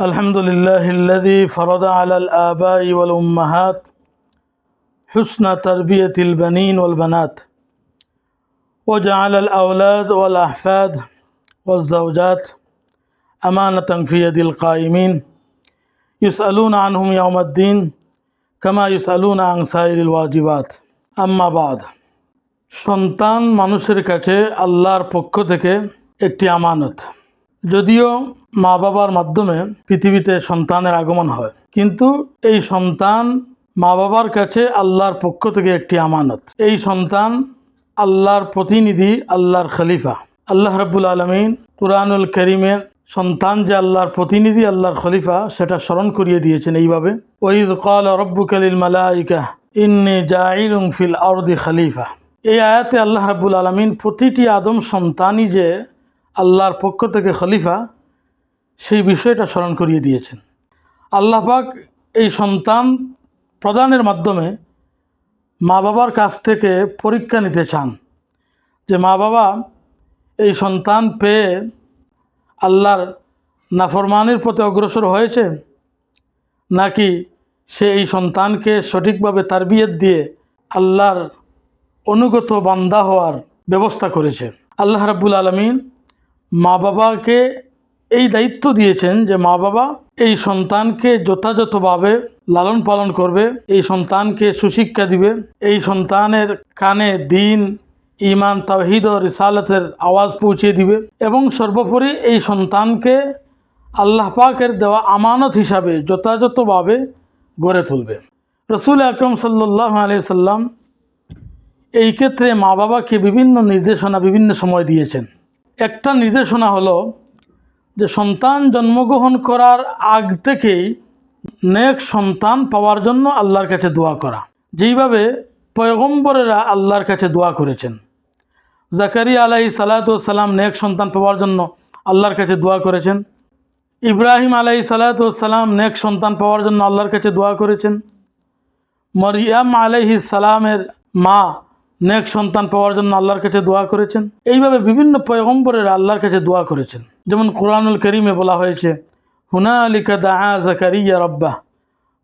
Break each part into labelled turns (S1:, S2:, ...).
S1: الحمد لله الذي فرض على الآباء والأمهات حسن تربية البنين والبنات وجعل الأولاد والأحفاد والزوجات أمانة في يد القائمين يسألون عنهم يوم الدين كما يسألون عن سائر الواجبات أما بعد সন্তান মানুষের কাছে আল্লাহর পক্ষ থেকে একটি আমানত যদিও মা বাবার মাধ্যমে পৃথিবীতে সন্তানের আগমন হয়। কিন্তু এই সন্তান মা বাবার কাছে আল্লাহর পক্ষ থেকে একটি আমানত। এই সন্তান আল্লাহর প্রতিনিধি, আল্লাহর খলিফা। আল্লাহ রাব্বুল আলমিন কুরআনুল করিমের সন্তান যে আল্লাহর প্রতিনিধি, আল্লাহর খলিফা, সেটা স্মরণ করিয়ে দিয়েছেন এইভাবে। ওইদ কাল রব্বুকালিল মালাইকা, ইন্নি জাইলুম ফিল আরদি খলিফা। এই আয়াতে আল্লাহ রাব্বুল আলমিন প্রতিটি আদম সন্তানই যে আল্লাহর পক্ষ থেকে খলিফা সেই বিষয়টা স্মরণ করিয়ে দিয়েছেন। আল্লাহ পাক এই সন্তান প্রদানের মাধ্যমে মা বাবার কাছ থেকে পরীক্ষা নিতে চান যে মা বাবা এই সন্তান পেয়ে আল্লাহর নাফরমানির পথে অগ্রসর হয়েছে নাকি সে এই সন্তানকে সঠিকভাবে তার তারবিয়ত দিয়ে আল্লাহর অনুগত বান্দা হওয়ার ব্যবস্থা করেছে। আল্লাহ রাব্বুল আলমিন মা বাবাকে এই দায়িত্ব দিয়েছেন যে মা বাবা এই সন্তানকে যথাযথভাবে লালন পালন করবে, এই সন্তানকে সুশিক্ষা দিবে, এই সন্তানের কানে দিন ইমান তাহিদ ও রিসালতের আওয়াজ পৌঁছে দিবে এবং সর্বোপরি এই সন্তানকে আল্লাহ পাকের দেওয়া আমানত হিসাবে যথাযথভাবে গড়ে তুলবে। রসুল আকরম সাল্লাহ আলিয়া সাল্লাম এই ক্ষেত্রে মা বাবাকে বিভিন্ন নির্দেশনা বিভিন্ন সময় দিয়েছেন। একটা নির্দেশনা হলো যে সন্তান জন্মগ্রহণ করার আগ থেকেই নেক সন্তান পাওয়ার জন্য আল্লাহর কাছে দোয়া করা। যেইভাবে পয়গম্বরেরা আল্লাহর কাছে দোয়া করেছেন। জাকারি আলাই সালাতাম নেক সন্তান পাওয়ার জন্য আল্লাহর কাছে দোয়া করেছেন। ইব্রাহিম আলাই সালাতাম নেক সন্তান পাওয়ার জন্য আল্লাহর কাছে দোয়া করেছেন। মরিয়াম আলাইহি সালামের মা নেক সন্তান পাওয়ার জন্য আল্লাহর কাছে দোয়া করেছেন এইভাবে বিভিন্ন পয়গম্বরের আল্লাহর কাছে দোয়া করেছেন যেমন কোরআনুল করিমে বলা হয়েছে হুনা আলিকা দাহা জাকারিয়া রব্বা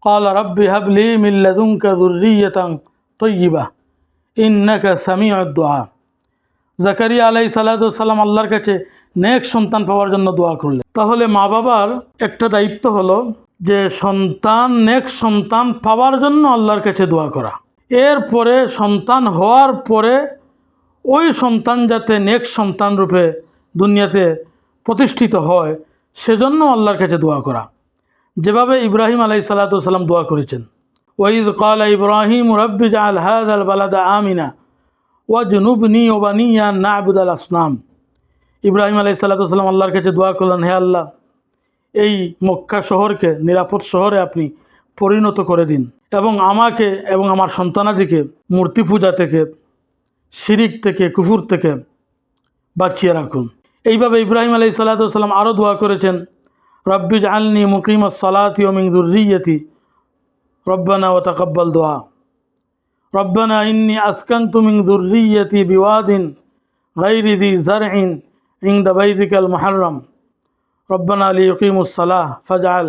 S1: قال رب هب لي من لدنك ذرية طيبة إنك سميع الدعاء জাকারিয়া আলাই সাল্লাম আল্লাহর কাছে নেক সন্তান পাওয়ার জন্য দোয়া করলেন তাহলে মা বাবার একটা দায়িত্ব হলো যে সন্তান নেক সন্তান পাওয়ার জন্য আল্লাহর কাছে দোয়া করা এরপরে সন্তান হওয়ার পরে ওই সন্তান যাতে নেক্সট সন্তান রূপে দুনিয়াতে প্রতিষ্ঠিত হয়, সেজন্য আল্লাহর কাছে দোয়া করা। যেভাবে ইব্রাহিম আলাই সাল্লাতাম দোয়া করেছেন। ওয়াইদ কাল ইব্রাহিম রব্বি আল হাদ আল বালাদা আমিনা ওয়াজনুবনি ওবানিয়া না আবুদ আল আসনাম। ইব্রাহিম আলাই সাল্লাতাম আল্লাহর কাছে দোয়া করলেন, হে আল্লাহ, এই মক্কা শহরকে নিরাপদ শহরে আপনি পরিণত করে দিন। এবং আমাকে এবং আমার সন্তানাদিকে মূর্তি পূজা থেকে, শিরিক থেকে, কুফুর থেকে বাঁচিয়ে রাখুন। এইভাবে ইব্রাহিম আলাই সাল্লাতাম আরও দোয়া করেছেন, রব্বি জালনি মুকিম সালাতি ওমিং দুর্রিয়তি, রব্বানা ও তাকব্বাল দোয়া। রব্বানা ইন্নি আসকান্তু মিং দুর্রিয়তি বিওয়াদিন গাইরি দি জারইন ইং দাবাইদিকাল মুহাররম। রব্বানা আলী ইকিমুসালাহ ফাজাল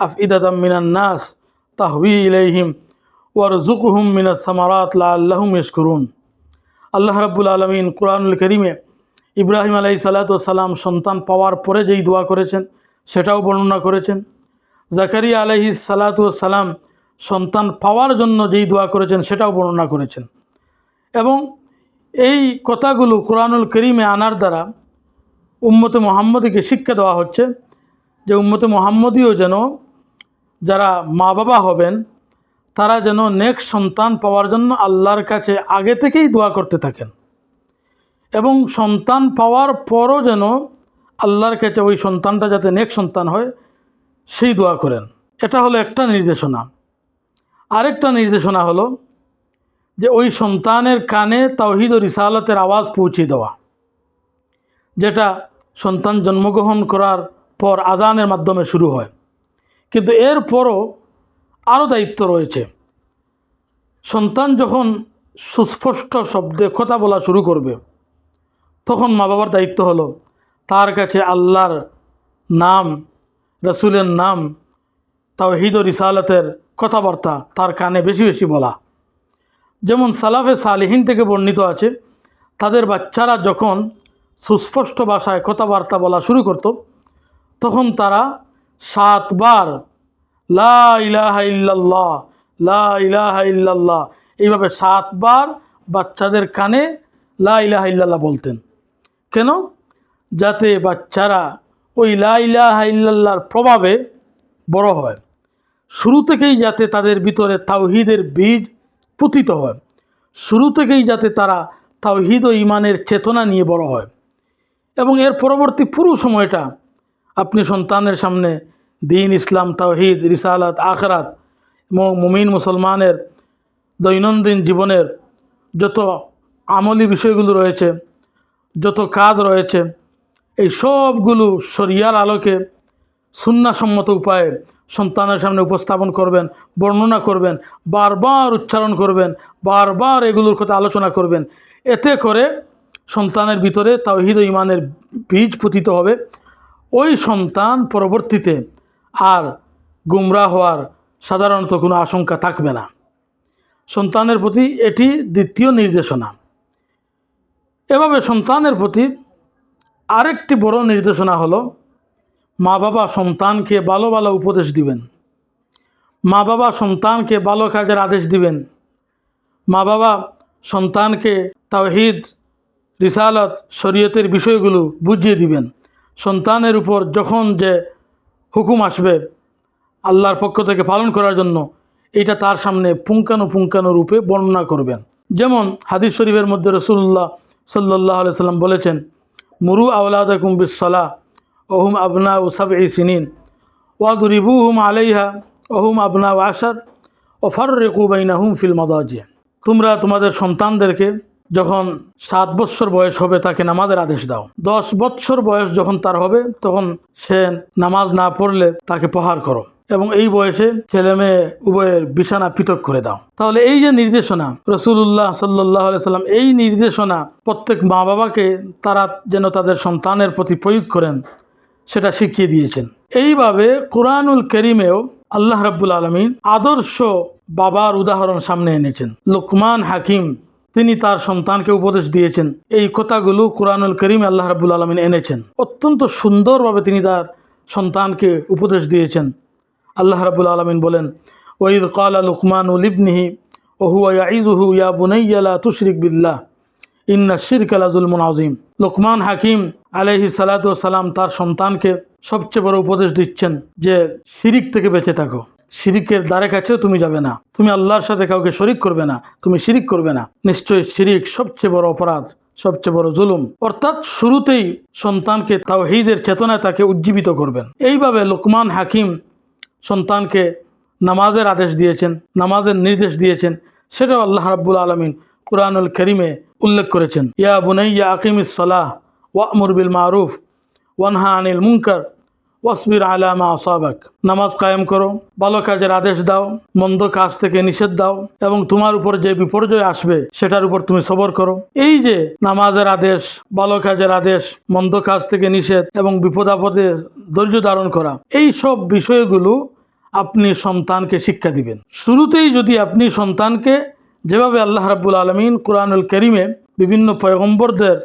S1: আফইদাতাম মিনান নাস। তাহবি ইলাইহিম ওয়ারজুকহুম মিনাস সামারাত লাআল্লাহুম ইয়াশকুরুন। আল্লাহ রাব্বুল আলামিন কোরআনুল করিমে ইব্রাহিম আলাই সালাতাম সন্তান পাওয়ার পরে যেই দোয়া করেছেন, সেটাও বর্ণনা করেছেন। জাকারিয়া আলহি সালাতাম সন্তান পাওয়ার জন্য যেই দোয়া করেছেন, সেটাও বর্ণনা করেছেন। এবং এই কথাগুলো কোরআনুল করিমে আনার দ্বারা উম্মতে মোহাম্মদীকে শিক্ষা দেওয়া হচ্ছে যে উম্মতে মোহাম্মদীও যেন যারা মা বাবা হবেন, তারা যেন নেক্সট সন্তান পাওয়ার জন্য আল্লাহর কাছে আগে থেকেই দোয়া করতে থাকেন। এবং সন্তান পাওয়ার পরও যেন আল্লাহর কাছে ওই সন্তানটা যাতে নেক্সট সন্তান হয়, সেই দোয়া করেন। এটা হলো একটা নির্দেশনা। আরেকটা নির্দেশনা হলো যে ওই সন্তানের কানে তাওহিদ ও রিসালতের আওয়াজ পৌঁছে দেওয়া, যেটা সন্তান জন্মগ্রহণ করার পর আজানের মাধ্যমে শুরু হয়। কিন্তু এরপরও আরও দায়িত্ব রয়েছে। সন্তান যখন সুস্পষ্ট শব্দে কথা বলা শুরু করবে, তখন মা বাবার দায়িত্ব হলো তার কাছে আল্লাহর নাম, রসুলের নাম, তাওহিদ ও রিসালাতের কথাবার্তা তার কানে বেশি বেশি বলা। যেমন সালাফে সালিহীন থেকে বর্ণিত আছে, তাদের বাচ্চারা যখন সুস্পষ্ট ভাষায় কথাবার্তা বলা শুরু করত, তখন তারা সাতবার, লা লা এইভাবে সাতবার বাচ্চাদের কানে লা ইলাহা বলতেন। কেন? যাতে বাচ্চারা ওই লা ইলাহা প্রভাবে বড় হয়। শুরু থেকেই যাতে তাদের ভিতরে তাওহিদের বীজ পুতিত হয়। শুরু থেকেই যাতে তারা তাওহিদ ও ইমানের চেতনা নিয়ে বড় হয়। এবং এর পরবর্তী পুরো সময়টা আপনি সন্তানের সামনে দিন ইসলাম তাওহিদ রিসালাত আখরাত মুমিন মুসলমানের দৈনন্দিন জীবনের যত আমলি বিষয়গুলো রয়েছে, যত কাজ রয়েছে, এই সবগুলো শরিয়ার আলোকে সুন্নাসম্মত উপায়ে সন্তানের সামনে উপস্থাপন করবেন, বর্ণনা করবেন, বারবার উচ্চারণ করবেন, বারবার এগুলোর কথা আলোচনা করবেন। এতে করে সন্তানের ভিতরে তাওহিদ ইমানের বীজ পতিত হবে। ওই সন্তান পরবর্তীতে আর গুমরা হওয়ার সাধারণত কোনো আশঙ্কা থাকবে না। সন্তানের প্রতি এটি দ্বিতীয় নির্দেশনা। এভাবে সন্তানের প্রতি আরেকটি বড় নির্দেশনা হলো মা বাবা সন্তানকে ভালো ভালো উপদেশ দিবেন। মা বাবা সন্তানকে ভালো কাজের আদেশ দিবেন। মা বাবা সন্তানকে তাওহিদ, রিসালত, শরীয়তের বিষয়গুলো বুঝিয়ে দিবেন। সন্তানের উপর যখন যে হুকুম আসবে আল্লাহর পক্ষ থেকে পালন করার জন্য, এটা তার সামনে পুঙ্খানু পুঙ্খানু রূপে বর্ণনা করবেন। যেমন হাদিস শরীফের মধ্যে রসুল্লাহ সাল্লাহ সাল্লাম বলেছেন, মুরু আউলাদকুম বিসলা ওহুম আবনা ও সাব এই সিনিন, ওয়াদুরিবুহুম আলাইহা, ওহুম আবনা ও আশার ও ফারুকুবাইনা হুম ফিল মদাজে তোমরা তোমাদের সন্তানদেরকে যখন সাত বৎসর বয়স হবে, তাকে নামাজের আদেশ দাও। দশ বৎসর বয়স যখন তার হবে, তখন সে নামাজ না পড়লে তাকে প্রহার করো এবং এই বয়সে ছেলে মেয়ে উভয়ের বিছানা পৃথক করে দাও। তাহলে এই যে নির্দেশনা রসুল্লাহ সাল্লাহ সাল্লাম এই নির্দেশনা প্রত্যেক মা বাবাকে তারা যেন তাদের সন্তানের প্রতি প্রয়োগ করেন, সেটা শিখিয়ে দিয়েছেন। এইভাবে কোরআনুল করিমেও আল্লাহ রাব্বুল আলমিন আদর্শ বাবার উদাহরণ সামনে এনেছেন। লোকমান হাকিম তিনি তার সন্তানকে উপদেশ দিয়েছেন। এই কথাগুলো কোরআনুল করিম আল্লাহ রাব্বুল আলমিন এনেছেন। অত্যন্ত সুন্দরভাবে তিনি তার সন্তানকে উপদেশ দিয়েছেন। আল্লাহ রাব্বুল আলমিন বলেন ওঈদ কালা লুকমান উলিবনিহি ওহুয়া ইয়াইজুহু ইয়া বুনাইয়ালা তুশরিক বিল্লাহ, ইন্না শিরক আলাজুলমুন আজিম লোকমান হাকিম আলহি সালাম তার সন্তানকে সবচেয়ে বড় উপদেশ দিচ্ছেন যে, শিরিক থেকে বেঁচে থাকো। শিরিকের দ্বারে কাছেও তুমি যাবে না। তুমি আল্লাহর সাথে কাউকে শরিক করবে না, তুমি শিরিক করবে না। নিশ্চয়ই শিরিক সবচেয়ে বড় অপরাধ, সবচেয়ে বড় জুলুম। অর্থাৎ শুরুতেই সন্তানকে তাওহীদের চেতনায় তাকে উজ্জীবিত করবেন। এইভাবে লোকমান হাকিম সন্তানকে নামাজের আদেশ দিয়েছেন, নামাজের নির্দেশ দিয়েছেন। সেটাও আল্লাহ রাব্বুল আলমিন কুরআনুল করিমে উল্লেখ করেছেন। ইয়া বুনাইয়া আকিমিস সালাহ ওয়ামুর বিল মারুফ ওয়ানহা আনিল মুনকার। ওয়াসবির আলামা আসাবাক। নামাজ কায়েম করো, ভালো কাজের আদেশ দাও, মন্দ কাজ থেকে নিষেধ দাও এবং তোমার উপর যে বিপর্যয় আসবে, সেটার উপর তুমি সবর করো। এই যে নামাজের আদেশ, ভালো কাজের আদেশ, মন্দ কাজ থেকে নিষেধ এবং বিপদ আপদে ধৈর্য ধারণ করা, এই সব বিষয়গুলো আপনি সন্তানকে শিক্ষা দিবেন। শুরুতেই যদি আপনি সন্তানকে যেভাবে আল্লাহ রাব্বুল আলমিন কোরআনুল করিমে বিভিন্ন পয়গম্বরদের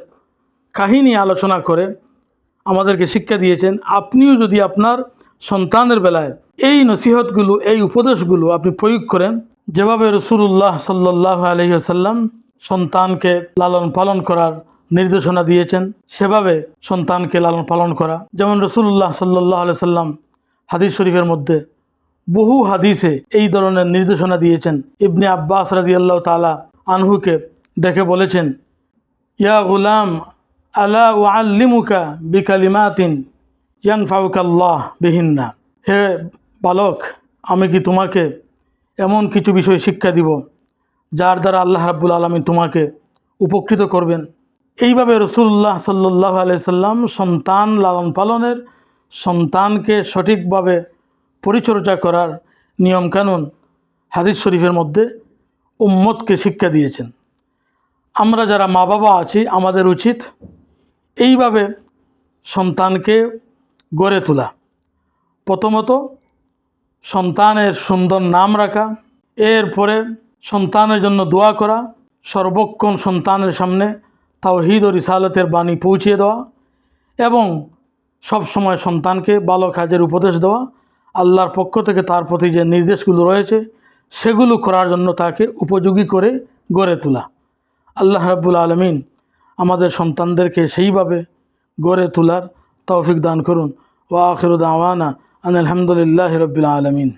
S1: কাহিনী আলোচনা করে আমাদেরকে শিক্ষা দিয়েছেন, আপনিও যদি আপনার সন্তানের বেলায় এই নসিহতগুলো, এই উপদেশগুলো আপনি প্রয়োগ করেন, যেভাবে রসুল্লাহ সাল্লাহ আলহিহাসাল্লাম সন্তানকে লালন পালন করার নির্দেশনা দিয়েছেন, সেভাবে সন্তানকে লালন পালন করা। যেমন রসুল্লাহ সাল্লাহ সাল্লাম হাদিস শরীফের মধ্যে বহু হাদিসে এই ধরনের নির্দেশনা দিয়েছেন। ইবনে আব্বাস রাজি আল্লাহ তালা আনহুকে ডেকে বলেছেন, ইয়া গুলাম আলা ও আল্লিমুকা বিকালিমাতিন ইয়াং ফাউকাল্লাহ বিহিন্না। হে বালক, আমি কি তোমাকে এমন কিছু বিষয় শিক্ষা দিব, যার দ্বারা আল্লাহ রাব্বুল আলমী তোমাকে উপকৃত করবেন? এইভাবে রসুল্লাহ সাল্লাহ আলাইসাল্লাম সন্তান লালন পালনের সন্তানকে সঠিকভাবে পরিচর্যা করার নিয়মকানুন হাদিস শরীফের মধ্যে উম্মতকে শিক্ষা দিয়েছেন। আমরা যারা মা বাবা আছি, আমাদের উচিত এইভাবে সন্তানকে গড়ে তোলা। প্রথমত সন্তানের সুন্দর নাম রাখা, এরপরে সন্তানের জন্য দোয়া করা, সর্বক্ষণ সন্তানের সামনে তাওহিদ ও রিসালতের বাণী পৌঁছিয়ে দেওয়া এবং সব সময় সন্তানকে ভালো কাজের উপদেশ দেওয়া, আল্লাহর পক্ষ থেকে তার প্রতি যে নির্দেশগুলো রয়েছে, সেগুলো করার জন্য তাকে উপযোগী করে গড়ে তোলা। আল্লাহ রাব্বুল আলমিন আমাদের সন্তানদেরকে সেইভাবে গড়ে তোলার তৌফিক দান করুন। ওয়া আখিরুদ আওয়ানা আন আলহামদুলিল্লাহ রবিল আলমিন।